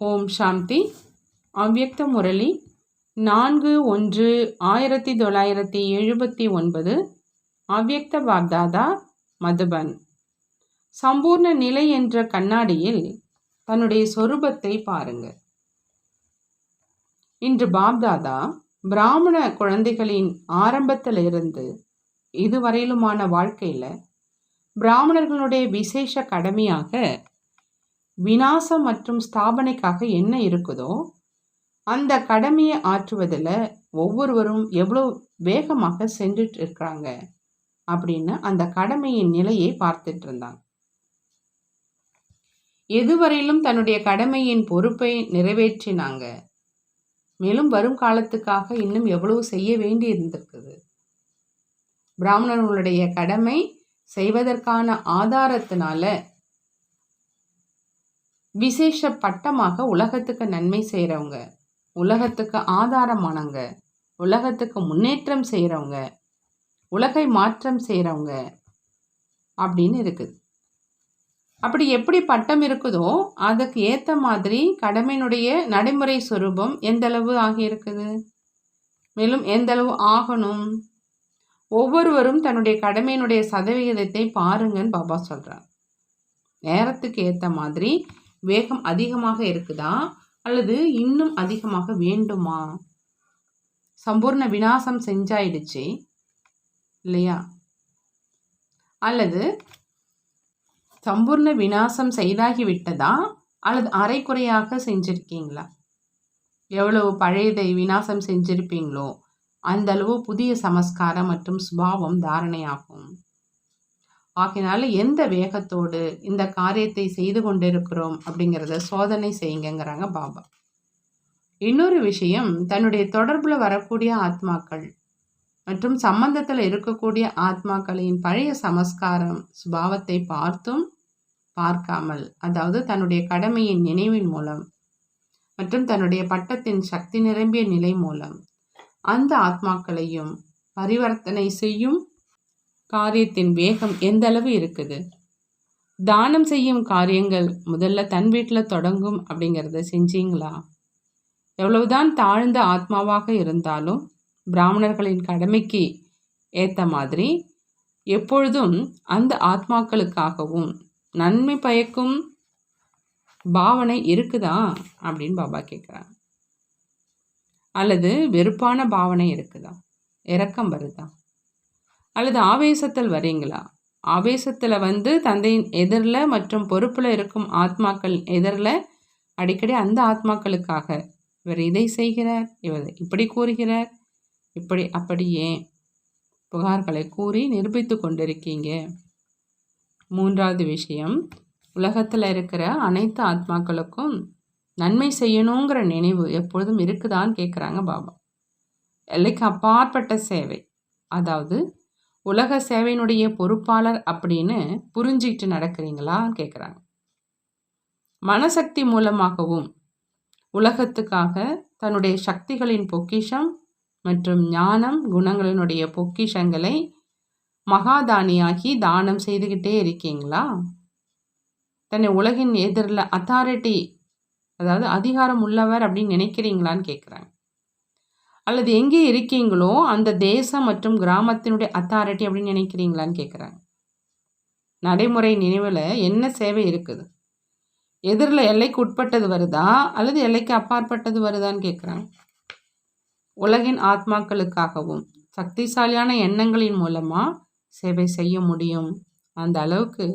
ஓம் சாந்தி. அவ்யக்த முரளி. நான்கு ஒன்று ஆயிரத்தி தொள்ளாயிரத்தி எழுபத்தி ஒன்பது. அவ்யக்த பாப்தாதா மதுபன். சம்பூர்ண நிலை என்ற கண்ணாடியில் தன்னுடைய சொரூபத்தை பாருங்க. இன்று பாப்தாதா பிராமண குழந்தைகளின் ஆரம்பத்திலிருந்து இதுவரையிலுமான வாழ்க்கையில் பிராமணர்களுடைய விசேஷ கடமையாக விநாசம் மற்றும் ஸ்தாபனைக்காக என்ன இருக்குதோ அந்த கடமையை ஆற்றுவதில் ஒவ்வொருவரும் எவ்வளோ வேகமாக சென்றுட்டு இருக்கிறாங்க அப்படின்னு அந்த கடமையின் நிலையை பார்த்துட்டு இருந்தாங்க. எதுவரையிலும் தன்னுடைய கடமையின் பொறுப்பை நிறைவேற்றினாங்க. மேலும் வரும் காலத்துக்காக இன்னும் எவ்வளவு செய்ய வேண்டி இருந்திருக்குது. பிராமணர்களுடைய கடமை செய்வதற்கான ஆதாரத்தினால விசேஷ பட்டமாக உலகத்துக்கு நன்மை செய்கிறவங்க உலகத்துக்கு ஆதாரமானவங்க உலகத்துக்கு முன்னேற்றம் செய்கிறவங்க உலகை மாற்றம் செய்கிறவங்க அப்படின்னு இருக்குது. அப்படி எப்படி பட்டம் இருக்குதோ அதுக்கு ஏற்ற மாதிரி கடமையினுடைய நடைமுறை சுரூபம் எந்தளவு ஆகியிருக்குது மேலும் எந்தளவு ஆகணும்? ஒவ்வொருவரும் தன்னுடைய கடமையினுடைய சதவிகிதத்தை பாருங்கன்னு பாபா சொல்கிறார் நேரத்துக்கு ஏற்ற மாதிரி வேகம் அதிகமாக இருக்குதா? அல்லது இன்னும் அதிகமாக வேண்டுமா? சம்பூர்ண வினாசம் செஞ்சாயிடுச்சு இல்லையா? அல்லது சம்பூர்ண வினாசம் செய்தாகி விட்டதா அல்லது அரைக்குறையாக செஞ்சுருக்கீங்களா? எவ்வளவு பழையதை வினாசம் செஞ்சிருப்பீங்களோ அந்த அளவு புதிய சமஸ்காரம் மற்றும் சுபாவம் தாரணையாகும். ஆகினால எந்த வேகத்தோடு இந்த காரியத்தை செய்து கொண்டிருக்கிறோம் அப்படிங்கிறத சோதனை செய்யுங்கிறாங்க பாபா. இன்னொரு விஷயம் தன்னுடைய தொடர்பில் வரக்கூடிய ஆத்மாக்கள் மற்றும் சம்பந்தத்தில் இருக்கக்கூடிய ஆத்மாக்களின் பழைய சமஸ்காரம் சுபாவத்தை பார்த்தும் பார்க்காமல் அதாவது தன்னுடைய கடமையின் நினைவின் மூலம் மற்றும் தன்னுடைய பட்டத்தின் சக்தி நிரம்பிய நிலை மூலம் அந்த ஆத்மாக்களையும் பரிவர்த்தனை செய்யும் காரியத்தின் வேகம் எந்த அளவு இருக்குது? தானம் செய்யும் காரியங்கள் முதல்ல தன் வீட்டில் தொடங்கும் அப்படிங்கிறத செஞ்சீங்களா? எவ்வளவுதான் தாழ்ந்த ஆத்மாவாக இருந்தாலும் பிராமணர்களின் கடமைக்கு ஏற்ற மாதிரி எப்பொழுதும் அந்த ஆத்மாக்களுக்காகவும் நன்மை பயக்கும் பாவனை இருக்குதா? அப்படின்னு பாபா கேட்குறாங்க அல்லது வெறுப்பான பாவனை இருக்குதா? இரக்கம் வருதா? அல்லது ஆவேசத்தில் வரீங்களா? ஆவேசத்தில் வந்து தந்தையின் எதிரில் மற்றும் பொறுப்பில் இருக்கும் ஆத்மாக்கள் எதிரில் அடிக்கடி அந்த ஆத்மாக்களுக்காக இவர் இதை செய்கிறார் இவர் இப்படி கூறுகிறார் இப்படி அப்படியே புகார்களை கூறி நிரூபித்து கொண்டிருக்கீங்க. மூன்றாவது விஷயம் உலகத்தில் இருக்கிற அனைத்து ஆத்மாக்களுக்கும் நன்மை செய்யணுங்கிற நினைவு எப்பொழுதும் இருக்குதான்னு கேட்குறாங்க பாபா. எல்லைக்கு அப்பாற்பட்ட சேவை. அதாவது உலக சேவையினுடைய பொறுப்பாளர் அப்படின்னு புரிஞ்சிக்கிட்டு நடக்கிறீங்களா கேட்குறாங்க மனசக்தி மூலமாகவும் உலகத்துக்காக தன்னுடைய சக்திகளின் பொக்கிஷம் மற்றும் ஞானம் குணங்களினுடைய பொக்கிஷங்களை மகாதானியாகி தானம் செய்துக்கிட்டே இருக்கீங்களா? தன்னை உலகின் எதிரில் அத்தாரிட்டி அதாவது அதிகாரம் உள்ளவர் அப்படின்னு நினைக்கிறீங்களான்னு கேட்குறாங்க அல்லது எங்கே இருக்கீங்களோ அந்த தேசம் மற்றும் கிராமத்தினுடைய அத்தாரிட்டி அப்படின்னு நினைக்கிறீங்களான்னு கேட்குறாங்க நடைமுறை நினைவில் என்ன சேவை இருக்குது? எதிரில் எல்லைக்கு உட்பட்டது வருதா? அல்லது எல்லைக்கு அப்பாற்பட்டது வருதான்னு கேட்குறாங்க உலகின் ஆத்மாக்களுக்காகவும் சக்திசாலியான எண்ணங்களின் மூலமாக சேவை செய்ய முடியும். அந்த அளவுக்கு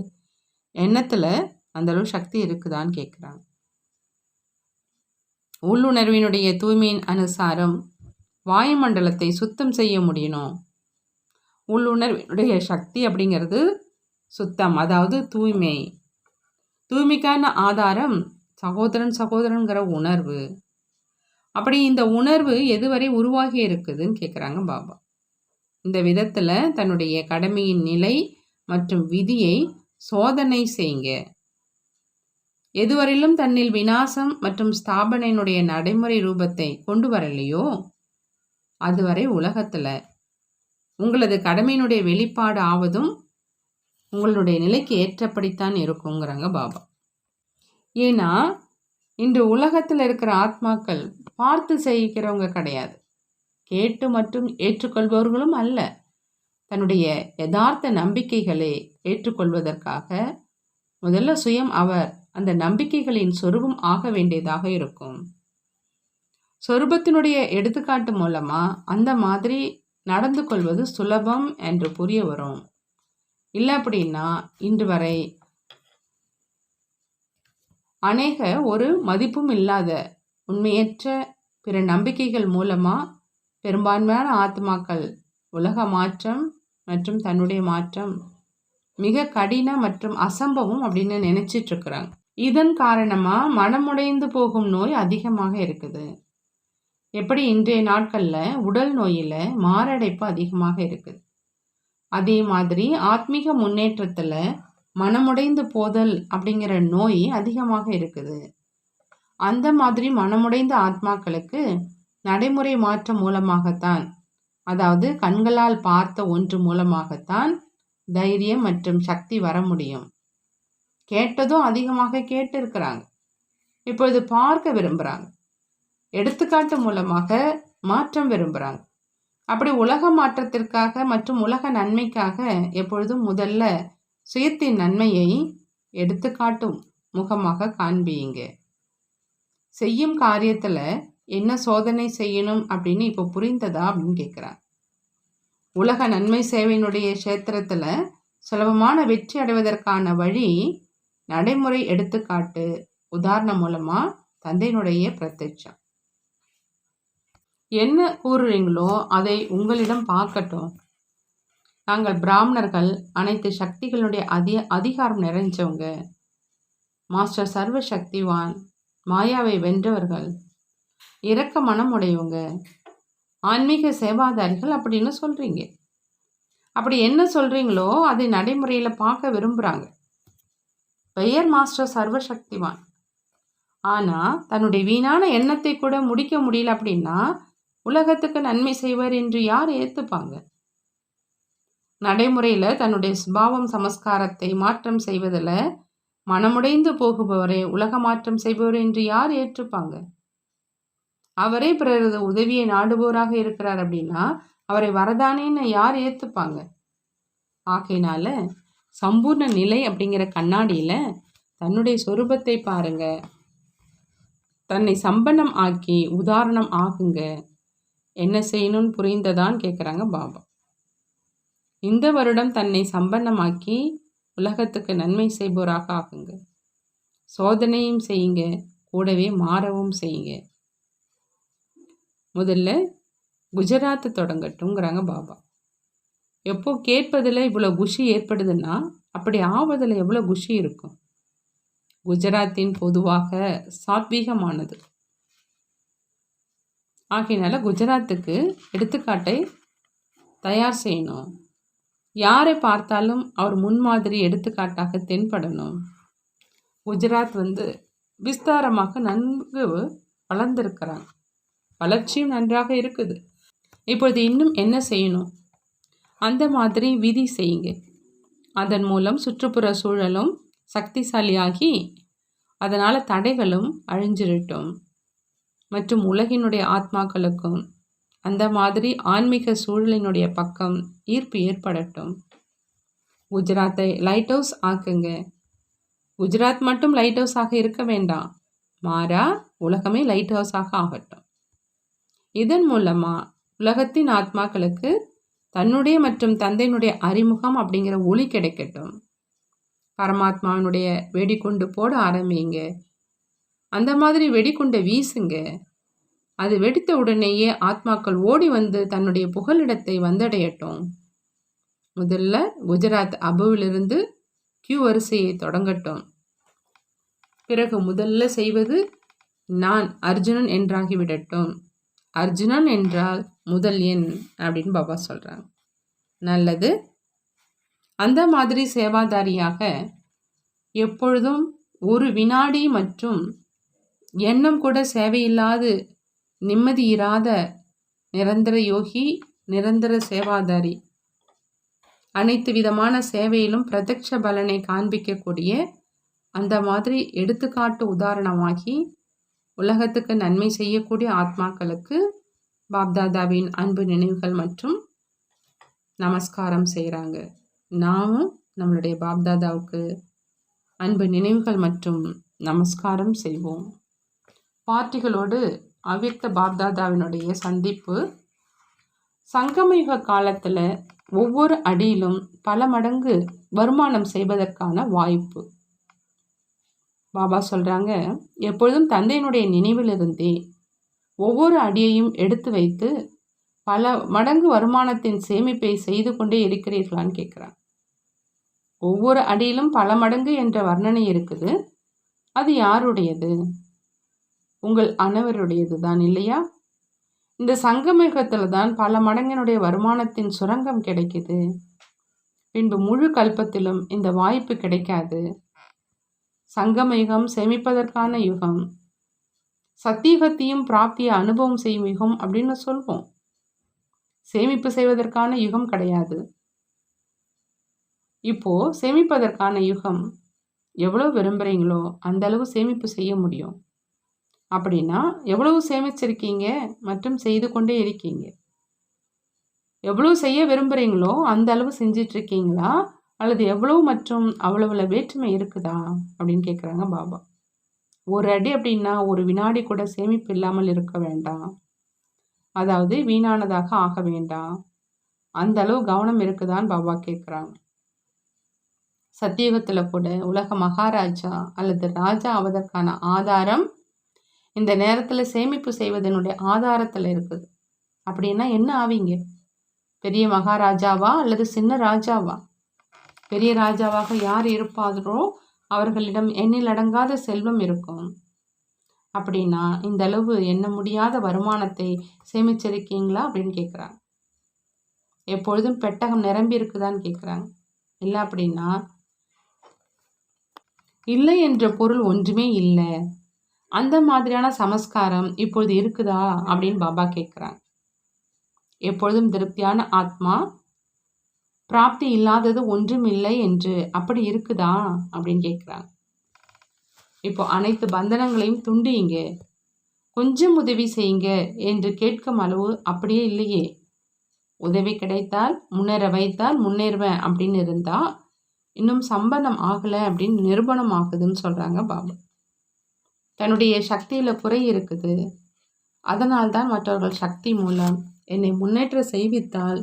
எண்ணத்தில் அந்த அளவு சக்தி இருக்குதான்னு கேட்குறாங்க உள்ளுணர்வினுடைய தூய்மையின் அனுசாரம் வாயுமண்டலத்தை சுத்தம் செய்ய முடியணும் உள்ளுணர்வினுடைய சக்தி அப்படிங்கிறது சுத்தம் அதாவது தூய்மை. தூய்மைக்கான ஆதாரம் சகோதரன் சகோதரனுங்கிற உணர்வு. அப்படி இந்த உணர்வு எதுவரை உருவாகி இருக்குதுன்னு கேட்குறாங்க பாபா. இந்த விதத்தில் தன்னுடைய கடமையின் நிலை மற்றும் விதியை சோதனை செய்யுங்க. எதுவரையிலும் தன்னில் வினாசம் மற்றும் ஸ்தாபனையினுடைய நடைமுறை ரூபத்தை கொண்டு வரலையோ? அதுவரை உலகத்தில். உங்களது கடமையினுடைய வெளிப்பாடு ஆவதும் உங்களுடைய நிலைக்கு ஏற்றப்படித்தான் இருக்குங்கிறாங்க பாபா. ஏன்னா இன்று உலகத்தில் இருக்கிற ஆத்மாக்கள் பார்த்து செய்கிறவங்க கிடையாது. கேட்டு மற்றும் ஏற்றுக்கொள்பவர்களும் அல்ல. தன்னுடைய யதார்த்த நம்பிக்கைகளை ஏற்றுக்கொள்வதற்காக முதல்ல சுயம் அவர் அந்த நம்பிக்கைகளின் சொருபம் ஆக வேண்டியதாக இருக்கும். சொரூபத்தினுடைய எடுத்துக்காட்டு மூலமா அந்த மாதிரி நடந்து கொள்வது சுலபம் என்று புரிய வரும். இல்லை அப்படின்னா இன்று வரை அநேக ஒரு மதிப்பும் இல்லாத உண்மையற்ற பிற நம்பிக்கைகள் மூலமா பெரும்பான்மையான ஆத்மாக்கள் உலக மாற்றம் மற்றும் தன்னுடைய மாற்றம் மிக கடின மற்றும் அசம்பவம் அப்படின்னு நினைச்சிட்டு இருக்கிறாங்க. இதன் காரணமா மனமுடைந்து போகும் நோய் அதிகமாக இருக்குது. எப்படி இன்றைய நாட்களில் உடல் நோயில் மாரடைப்பு அதிகமாக இருக்குது? அதே மாதிரி ஆத்மீக முன்னேற்றத்தில் மனமுடைந்து போதல் அப்படிங்கிற நோய் அதிகமாக இருக்குது. அந்த மாதிரி மனமுடைந்த ஆத்மாக்களுக்கு நடைமுறை மாற்றம் மூலமாகத்தான் அதாவது கண்களால் பார்த்த ஒன்று மூலமாகத்தான் தைரியம் மற்றும் சக்தி வர முடியும். கேட்டதும் அதிகமாக கேட்டு இருக்கிறாங்க இப்பொழுது பார்க்க விரும்புகிறாங்க எடுத்துக்காட்டு மூலமாக மாற்றம் விரும்புகிறாங்க அப்படி உலக மாற்றத்திற்காக மற்றும் உலக நன்மைக்காக எப்பொழுதும் முதல்ல சுயத்தின் நன்மையை எடுத்துக்காட்டும் முகமாக காண்பியுங்க செய்யும் காரியத்தில் என்ன சோதனை செய்யணும் அப்படின்னு இப்போ புரிந்ததா அப்படின்னு கேட்குறாங்க உலக நன்மை சேவையினுடைய கஷேத்திரத்தில் சுலபமான வெற்றி அடைவதற்கான வழி நடைமுறை எடுத்துக்காட்டு உதாரணம் மூலமாக தந்தையினுடைய பிரத்யட்சம். என்ன கூறுறீங்களோ அதை உங்களிடம் பார்க்கட்டும். நாங்கள் பிராமணர்கள் அனைத்து சக்திகளுடைய அதி அதிகாரம் நிறைஞ்சவங்க. மாஸ்டர் சர்வ சக்திவான் மாயாவை வென்றவர்கள் இரக்க மனம் உடையவங்க ஆன்மீக சேவாதாரிகள் அப்படின்னு சொல்கிறீங்க அப்படி என்ன சொல்கிறீங்களோ அதை நடைமுறையில் பார்க்க விரும்புகிறாங்க பெயர் மாஸ்டர் சர்வ சக்திவான் ஆனால் தன்னுடைய வீணான எண்ணத்தை கூட முடிக்க முடியல அப்படின்னா உலகத்துக்கு நன்மை செய்வர் என்று யார் ஏற்றுப்பாங்க நடைமுறையில் தன்னுடைய சுபாவம் சமஸ்காரத்தை மாற்றம் செய்வதில் மனமுடைந்து போகுபவரே உலக மாற்றம் செய்பவர் என்று யார் ஏற்றுப்பாங்க? அவரே பிறரது உதவியை நாடுபவராக இருக்கிறார் அப்படின்னா அவரை வரதானேன்னு யார் ஏற்றுப்பாங்க ஆகையினால சம்பூர்ண நிலை அப்படிங்கிற கண்ணாடியில் தன்னுடைய சொரூபத்தை பாருங்க. தன்னை சம்பனம் ஆக்கி உதாரணம் ஆகுங்க. என்ன செய்யணும்னு புரிந்ததான்னு கேட்குறாங்க பாபா. இந்த வருடம் தன்னை சம்பன்னமாக்கி உலகத்துக்கு நன்மை செய்பவராக ஆகுங்க. சோதனையும் செய்யுங்க கூடவே மாறவும் செய்யுங்க. முதல்ல குஜராத் தொடங்கட்டும்ங்கிறாங்க பாபா. எப்போ கேட்பதில் இவ்வளோ குஷி ஏற்படுதுன்னா அப்படி ஆவதில் எவ்வளோ குஷி இருக்கும்? குஜராத்தின் பொதுவாக சாத்வீகமானது. ஆகையினால குஜராத்துக்கு எடுத்துக்காட்டை தயார் செய்யணும். யாரை பார்த்தாலும் அவர் முன்மாதிரி எடுத்துக்காட்டாக தென்படணும். குஜராத் வந்து விஸ்தாரமாக நன்கு வளர்ந்துருக்கிறாங்க வளர்ச்சியும் நன்றாக இருக்குது. இப்பொழுது இன்னும் என்ன செய்யணும்? அந்த மாதிரி விதி செய்யுங்க. அதன் மூலம் சுற்றுப்புற சூழலும் சக்திசாலியாகி அதனால் தடைகளும் அழிஞ்சிருட்டும். மற்றும் உலகினுடைய ஆத்மாக்களுக்கும் அந்த மாதிரி ஆன்மீக சூழலினுடைய பக்கம் ஈர்ப்பு ஏற்படட்டும். குஜராத்தை லைட் ஹவுஸ் ஆக்குங்க. குஜராத் மட்டும் லைட் ஹவுஸாக இருக்க வேண்டாம் மாறா உலகமே லைட் ஹவுஸாக ஆகட்டும். இதன் மூலமாக உலகத்தின் ஆத்மாக்களுக்கு தன்னுடைய மற்றும் தந்தையினுடைய அறிமுகம் அப்படிங்கிற ஒளி கிடைக்கட்டும். பரமாத்மாவினுடைய வெடிகுண்டு போட ஆரம்பிங்க. அந்த மாதிரி வெடிகுண்டை வீசுங்க. அது வெடித்த உடனேயே ஆத்மாக்கள் ஓடி வந்து தன்னுடைய புகலிடத்தை வந்தடையட்டும். முதல்ல குஜராத் அபுவிலிருந்து கியூ வரிசையை தொடங்கட்டும். பிறகு முதல்ல செய்வது நான் அர்ஜுனன் என்றாகிவிடட்டும். அர்ஜுனன் என்றால் முதல் எண் அப்படின்னு பாபா சொல்கிறாங்க நல்லது. அந்த மாதிரி சேவாதாரியாக எப்பொழுதும் ஒரு வினாடி மற்றும் எண்ணம் கூட சேவையில்லாது நிம்மதி இராத நிரந்தர யோகி நிரந்தர சேவாதாரி. அனைத்து விதமான சேவையிலும் பிரத்யட்ச பலனை காண்பிக்கக்கூடிய அந்த மாதிரி எடுத்துக்காட்டு உதாரணமாகி உலகத்துக்கு நன்மை செய்யக்கூடிய ஆத்மாக்களுக்கு பாப்தாதாவின் அன்பு நினைவுகள் மற்றும் நமஸ்காரம் செய்கிறாங்க நாமும் நம்மளுடைய பாப்தாதாவுக்கு அன்பு நினைவுகள் மற்றும் நமஸ்காரம் செய்வோம். பார்ட்டிகளோடு அவ்யக்த பாப்தாதாவினுடைய சந்திப்பு. சங்கமயுக காலத்தில் ஒவ்வொரு அடியிலும் பல மடங்கு வருமானம் செய்வதற்கான வாய்ப்பு. பாபா சொல்கிறாங்க எப்பொழுதும் தந்தையினுடைய நினைவிலிருந்தே ஒவ்வொரு அடியையும் எடுத்து வைத்து பல மடங்கு வருமானத்தின் சேமிப்பை செய்து கொண்டே இருக்கிறீர்களான்னு கேட்குறாங்க ஒவ்வொரு அடியிலும் பல மடங்கு என்ற வர்ணனை இருக்குது. அது யாருடையது? உங்கள் அனைவருடையது தான் இல்லையா? இந்த சங்கமிகத்தில் தான் பல மடங்கினுடைய வருமானத்தின் சுரங்கம் கிடைக்குது. பின்பு முழு கல்பத்திலும் இந்த வாய்ப்பு கிடைக்காது. சங்கமயுகம் சேமிப்பதற்கான யுகம். சத்தியுகத்தையும் பிராப்திய அனுபவம் செய்யும் யுகம் அப்படின்னு சொல்வோம். சேமிப்பு செய்வதற்கான யுகம் கிடையாது. இப்போ சேமிப்பதற்கான யுகம். எவ்வளோ விரும்புகிறீங்களோ அந்த அளவு சேமிப்பு செய்ய முடியும். அப்படின்னா எவ்வளவு சேமிச்சிருக்கீங்க மற்றும் செய்து கொண்டே இருக்கீங்க? எவ்வளவு செய்ய விரும்புகிறீங்களோ அந்த அளவு செஞ்சிட்ருக்கீங்களா? அல்லது எவ்வளவு மற்றும் அவ்வளவுல வேற்றுமை இருக்குதா? அப்படின்னு கேட்குறாங்க பாபா. ஒரு அடி அப்படின்னா ஒரு வினாடி கூட சேமிப்பு இல்லாமல் இருக்க வேண்டாம். அதாவது வீணானதாக ஆக வேண்டாம். அந்த அளவு கவனம் இருக்குதான்னு பாபா கேட்குறாங்க சத்தியுகத்தில் கூட உலக மகாராஜா அல்லது ராஜா ஆவதற்கான ஆதாரம் இந்த நேரத்தில் சேமிப்பு செய்வதனுடைய ஆதாரத்தில் இருக்குது. அப்படின்னா என்ன ஆவீங்க? பெரிய மகாராஜாவா அல்லது சின்ன ராஜாவா? பெரிய ராஜாவாக யார் இருப்பாரோ அவர்களிடம் எண்ணில் அடங்காத செல்வம் இருக்கும். அப்படின்னா இந்த அளவு எண்ண முடியாத வருமானத்தை சேமிச்சிருக்கீங்களா அப்படின்னு கேட்குறாங்க எப்பொழுதும் பெட்டகம் நிரம்பி இருக்குதான்னு கேட்குறாங்க இல்லை அப்படின்னா இல்லை என்ற பொருள் ஒன்றுமே இல்லை. அந்த மாதிரியான சமஸ்காரம் இப்பொழுது இருக்குதா அப்படின்னு பாபா கேட்குறாங்க எப்பொழுதும் திருப்தியான ஆத்மா பிராப்தி இல்லாதது ஒன்றும் இல்லை என்று அப்படி இருக்குதா அப்படின்னு கேட்குறாங்க இப்போ அனைத்து பந்தனங்களையும் துண்டியுங்க கொஞ்சம் உதவி செய்யுங்க என்று கேட்கும் அளவு அப்படியே இல்லையே. உதவி கிடைத்தால் முன்னேற வைத்தால் முன்னேறுவேன் அப்படின்னு இருந்தால் இன்னும் சம்பந்தம் ஆகலை அப்படின்னு நிரூபணம் ஆகுதுன்னு சொல்கிறாங்க பாபா. தன்னுடைய சக்தியில் குறை இருக்குது. அதனால்தான் மற்றவர்கள் சக்தி மூலம் என்னை முன்னேற்ற செய்வித்தால்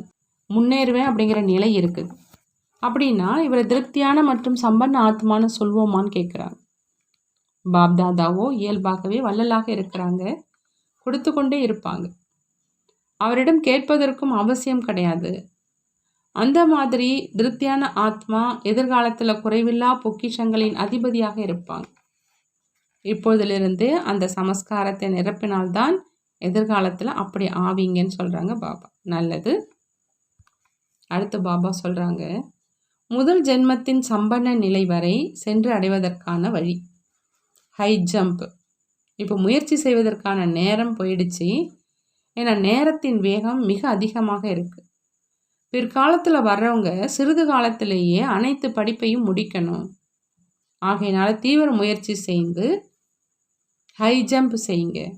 முன்னேறுவேன் அப்படிங்கிற நிலை இருக்குது அப்படின்னா இவரை திருப்தியான மற்றும் சம்பன்ன ஆத்மான்னு சொல்வோமான்னு கேட்குறாங்க பாப்தாதாவோ இயல்பாகவே வள்ளலாக இருக்கிறாங்க. கொடுத்து கொண்டே இருப்பாங்க. அவரிடம் கேட்பதற்கும் அவசியம் கிடையாது. அந்த மாதிரி திருப்தியான ஆத்மா எதிர்காலத்தில் குறைவில்லா பொக்கிஷங்களின் அதிபதியாக இருப்பாங்க. இப்பொழுதிலிருந்து அந்த சமஸ்காரத்தை நிரப்பினால்தான் எதிர்காலத்தில் அப்படி ஆவீங்கன்னு சொல்கிறாங்க பாபா. நல்லது. அடுத்து பாபா சொல்கிறாங்க முதல் ஜென்மத்தின் சம்பன்ன நிலை வரை சென்று அடைவதற்கான வழி. ஹை ஜம்ப் இப்போ முயற்சி செய்வதற்கான நேரம் போயிடுச்சு. ஏன்னா நேரத்தின் வேகம் மிக அதிகமாக இருக்குது பிற்காலத்தில் வர்றவங்க சிறிது காலத்திலேயே அனைத்து படிப்பையும் முடிக்கணும். ஆகையினால தீவிர முயற்சி செய்து ஹை ஜம்ப் செய்யுங்க.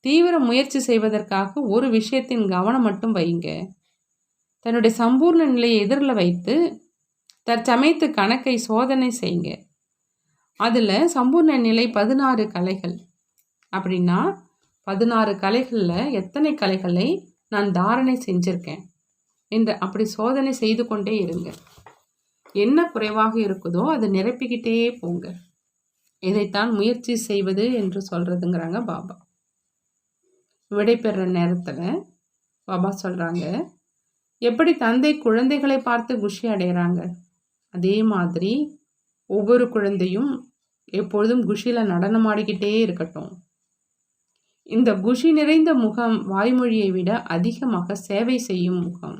தீவிர முயற்சி செய்வதற்காக ஒரு விஷயத்தின் கவனம் மட்டும் வையுங்க. தன்னுடைய சம்பூர்ண நிலையை எதிரில் வைத்து தற்சமயத்து கணக்கை சோதனை செய்யுங்க. அதில் சம்பூர்ண நிலை பதினாறு கலைகள். அப்படின்னா பதினாறு கலைகளில் எத்தனை கலைகளை நான் தாரணை செஞ்சுருக்கேன் என்று அப்படி சோதனை செய்து கொண்டே இருங்க. என்ன குறைவாக இருக்குதோ அதை நிரப்பிக்கிட்டே போங்க. இதைத்தான் முயற்சி செய்வது என்று சொல்கிறதுங்கிறாங்க பாபா. விடைபெற நேரத்தில் பாபா சொல்கிறாங்க எப்படி தந்தை குழந்தைகளை பார்த்து குஷி அடைகிறாங்க அதே மாதிரி ஒவ்வொரு குழந்தையும் எப்பொழுதும் குஷியில் நடனமாடிக்கிட்டே இருக்கட்டும். இந்த குஷி நிறைந்த முகம் வாய்மொழியை விட அதிகமாக சேவை செய்யும் முகம்.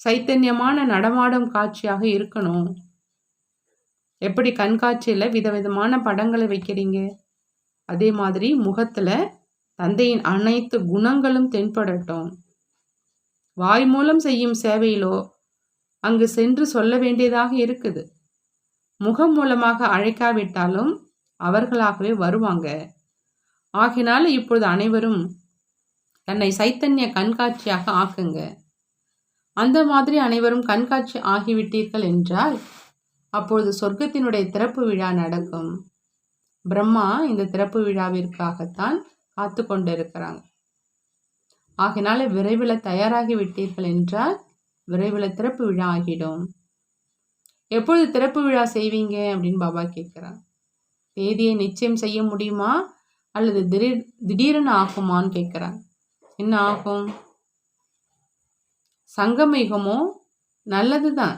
சைத்தன்யமான நடமாடும் காட்சியாக இருக்கணும். எப்படி கண்காட்சியில் விதவிதமான படங்களை வைக்கிறீங்க? அதே மாதிரி முகத்தில் தந்தையின் அனைத்து குணங்களும் தென்படட்டும். வாய் மூலம் செய்யும் சேவையிலோ அங்கு சென்று சொல்ல வேண்டியதாக இருக்குது. முகம் மூலமாக அழைக்காவிட்டாலும் அவர்களாகவே வருவாங்க. ஆகினால இப்பொழுது அனைவரும் தன்னை சைத்தன்ய கண்காட்சியாக ஆக்குங்க. அந்த மாதிரி அனைவரும் கண்காட்சி ஆகிவிட்டீர்கள் என்றால் அப்பொழுது சொர்க்கத்தினுடைய திறப்பு விழா நடக்கும். பிரம்மா இந்த திறப்பு விழாவிற்காகத்தான் காத்து கொண்டிருக்கிறாங்க. ஆகினால விரைவில் தயாராகி விட்டீர்கள் என்றால் விரைவில் திறப்பு விழா ஆகிடும். எப்பொழுது திறப்பு விழா செய்வீங்க? அப்படின்னு பாபா கேட்குறாங்க. தேதியை நிச்சயம் செய்ய முடியுமா? அல்லது திடீர் திடீரென ஆகுமான்னு கேட்குறாங்க. என்ன ஆகும்? சங்கமிகமோ நல்லது தான்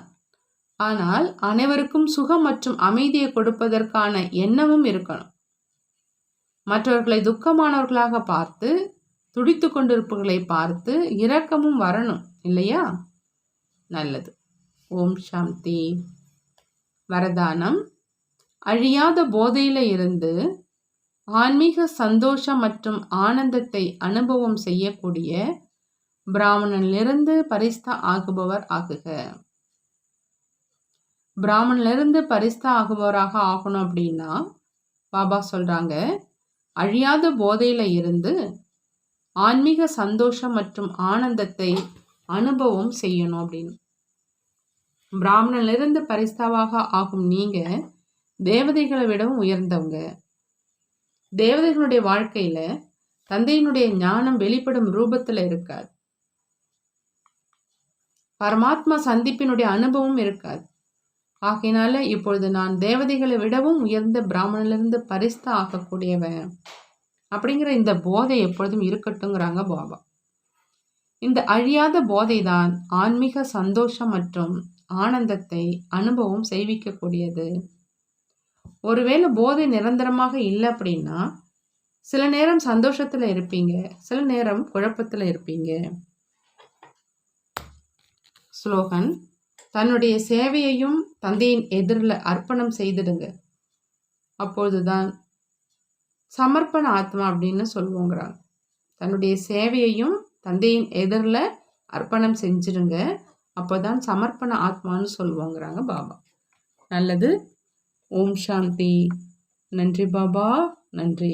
ஆனால் அனைவருக்கும் சுகம் மற்றும் அமைதியை கொடுப்பதற்கான எண்ணமும் இருக்கணும். மற்றவர்களை துக்கமானவர்களாக பார்த்து துடித்து கொண்டிருப்பவர்களை பார்த்து இரக்கமும் வரணும் இல்லையா? நல்லது. ஓம் சாந்தி. வரதானம். அழியாத போதையில இருந்து ஆன்மீக சந்தோஷம் மற்றும் ஆனந்தத்தை அனுபவம் செய்யக்கூடிய பிராமணனிலிருந்து பரிஸ்தா ஆகுபவர் ஆகுக. பிராமணிலிருந்து பரிஸ்தா ஆகுபவராக ஆகணும் அப்படின்னா பாபா சொல்கிறாங்க அழியாத போதையில் இருந்து ஆன்மீக சந்தோஷம் மற்றும் ஆனந்தத்தை அனுபவம் செய்யணும் அப்படின்னு. பிராமணிலிருந்து பரிஸ்தாவாக ஆகும் நீங்கள் தேவதைகளை விடவும் உயர்ந்தவங்க. தேவதைகளுடைய வாழ்க்கையில் தந்தையினுடைய ஞானம் வெளிப்படும் ரூபத்தில் இருக்காது. பரமாத்மா சந்திப்பினுடைய அனுபவம் இருக்காது. ஆகையினால இப்பொழுது நான் தேவதைகளை விடவும் உயர்ந்த பிராமணிலிருந்து பரிஸ்த ஆகக்கூடியவன் அப்படிங்கிற இந்த போதை எப்பொழுதும் இருக்கட்டுங்கிறாங்க பாபா. இந்த அழியாத போதை தான் ஆன்மீக சந்தோஷம் மற்றும் ஆனந்தத்தை அனுபவம் செய்விக்கக்கூடியது. ஒருவேளை போதை நிரந்தரமாக இல்லை அப்படின்னா சில நேரம் சந்தோஷத்தில் இருப்பீங்க சில நேரம் குழப்பத்தில் இருப்பீங்க. ஸ்லோகன் தன்னுடைய சேவையையும் தந்தையின் எதிரில் அர்ப்பணம் செய்திடுங்க. அப்பொழுதுதான் சமர்ப்பண ஆத்மா அப்படின்னு சொல்லுவோங்கிறாங்க. தன்னுடைய சேவையையும் தந்தையின் எதிரில் அர்ப்பணம் செஞ்சிடுங்க. அப்போதான் சமர்ப்பண ஆத்மான்னு சொல்லுவோங்கிறாங்க பாபா. நல்லது. ஓம் சாந்தி. நன்றி பாபா. நன்றி.